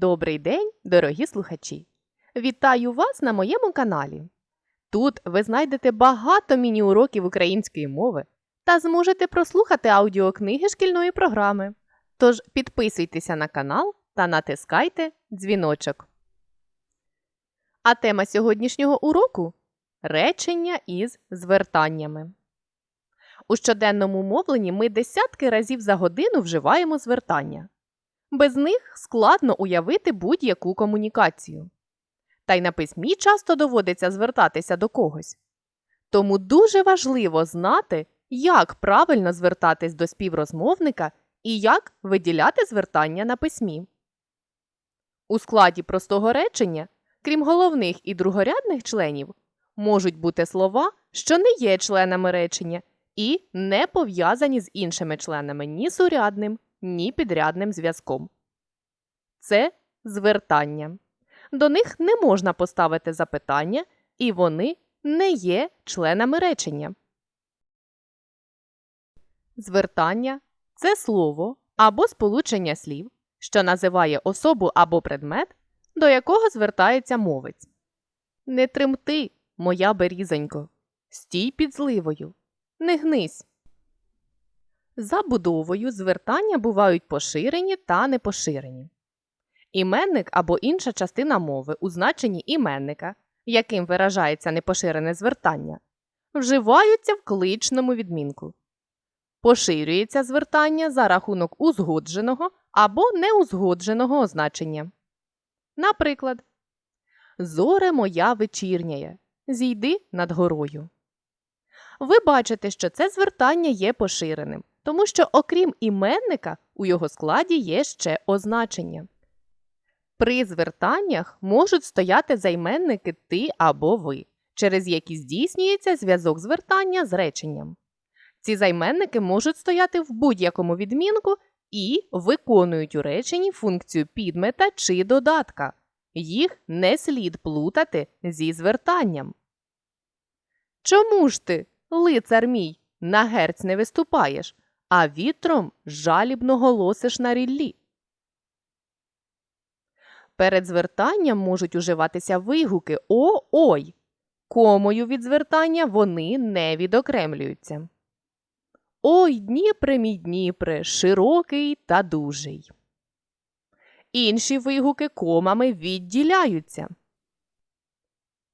Добрий день, дорогі слухачі! Вітаю вас на моєму каналі. Тут ви знайдете багато міні-уроків української мови та зможете прослухати аудіокниги шкільної програми. Тож підписуйтеся на канал та натискайте дзвіночок. А тема сьогоднішнього уроку речення із звертаннями. У щоденному мовленні ми десятки разів за годину вживаємо звертання. Без них складно уявити будь-яку комунікацію. Та й на письмі часто доводиться звертатися до когось. Тому дуже важливо знати, як правильно звертатись до співрозмовника і як виділяти звертання на письмі. У складі простого речення, крім головних і другорядних членів, можуть бути слова, що не є членами речення і не пов'язані з іншими членами ні сурядним, ні підрядним зв'язком. Це звертання. До них не можна поставити запитання, і вони не є членами речення. Звертання це слово або сполучення слів, що називає особу або предмет, до якого звертається мовець. Не тремти, моя берізонько, стій під зливою, не гнись. За будовою звертання бувають поширені та непоширені. Іменник або інша частина мови у значенні іменника, яким виражається непоширене звертання, вживаються в кличному відмінку. Поширюється звертання за рахунок узгодженого або неузгодженого означення. Наприклад, Зоре моя вечірняє, зійди над горою. Ви бачите, що це звертання є поширеним, тому що, окрім іменника, у його складі є ще означення. При звертаннях можуть стояти займенники ти або ви, через які здійснюється зв'язок звертання з реченням. Ці займенники можуть стояти в будь-якому відмінку і виконують у реченні функцію підмета чи додатка. Їх не слід плутати зі звертанням. Чому ж ти, лицар мій, на герць не виступаєш, а вітром жалібно голосиш на ріллі? Перед звертанням можуть уживатися вигуки о ой. Комою від звертання вони не відокремлюються. Ой, Дніпре, мій Дніпре, широкий та дужий. Інші вигуки комами відділяються.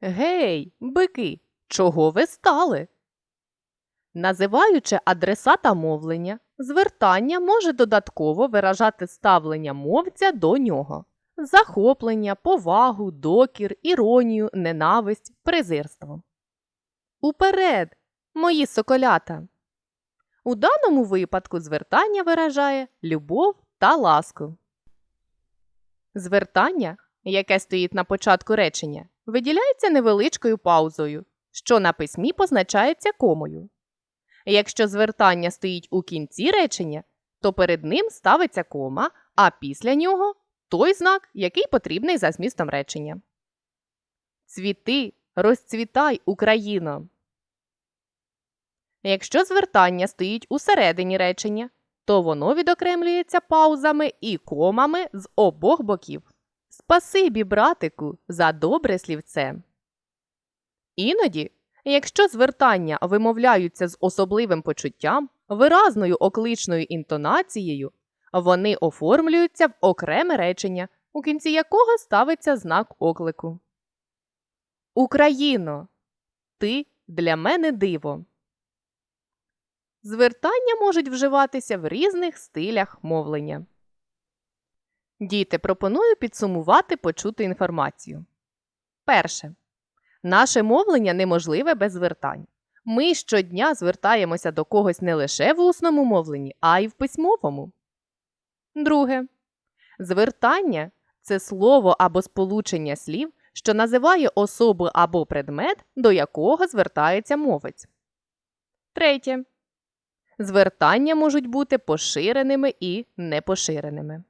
Гей, бики, чого ви стали? Називаючи адресата мовлення, звертання може додатково виражати ставлення мовця до нього захоплення, повагу, докір, іронію, ненависть, презирство. Уперед, мої соколята! У даному випадку звертання виражає любов та ласку. Звертання, яке стоїть на початку речення, виділяється невеличкою паузою, що на письмі позначається комою. Якщо звертання стоїть у кінці речення, то перед ним ставиться кома, а після нього той знак, який потрібний за змістом речення. Цвіти, розцвітай, Україно. Якщо звертання стоїть у середині речення, то воно відокремлюється паузами і комами з обох боків. Спасибі, братику, за добре слівце. Іноді, якщо звертання вимовляються з особливим почуттям, виразною окличною інтонацією, вони оформлюються в окреме речення, у кінці якого ставиться знак оклику. Україно, ти для мене диво. Звертання можуть вживатися в різних стилях мовлення. Діти пропоную підсумувати почуту інформацію. Перше. Наше мовлення неможливе без звертань. Ми щодня звертаємося до когось не лише в усному мовленні, а й в письмовому. Друге. Звертання це слово або сполучення слів, що називає особу або предмет, до якого звертається мовець. Третє. Звертання можуть бути поширеними і непоширеними.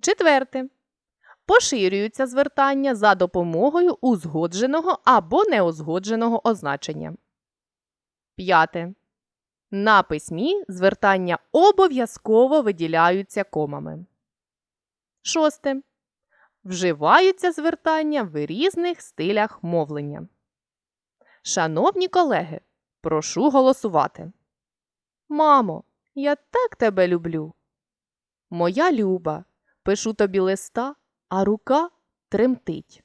Четверте. Поширюються звертання за допомогою узгодженого або неузгодженого означення. П'яте. На письмі звертання обов'язково виділяються комами. Шосте. вживаються звертання в різних стилях мовлення. Шановні колеги, прошу голосувати. Мамо, я так тебе люблю. Моя люба, пишу тобі листа, а рука тремтить.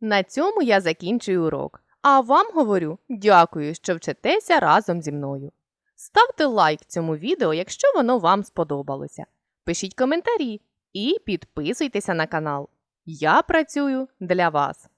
На цьому я закінчую урок. А вам говорю дякую, що вчитеся разом зі мною. Ставте лайк цьому відео, якщо воно вам сподобалося. Пишіть коментарі і підписуйтеся на канал. Я працюю для вас.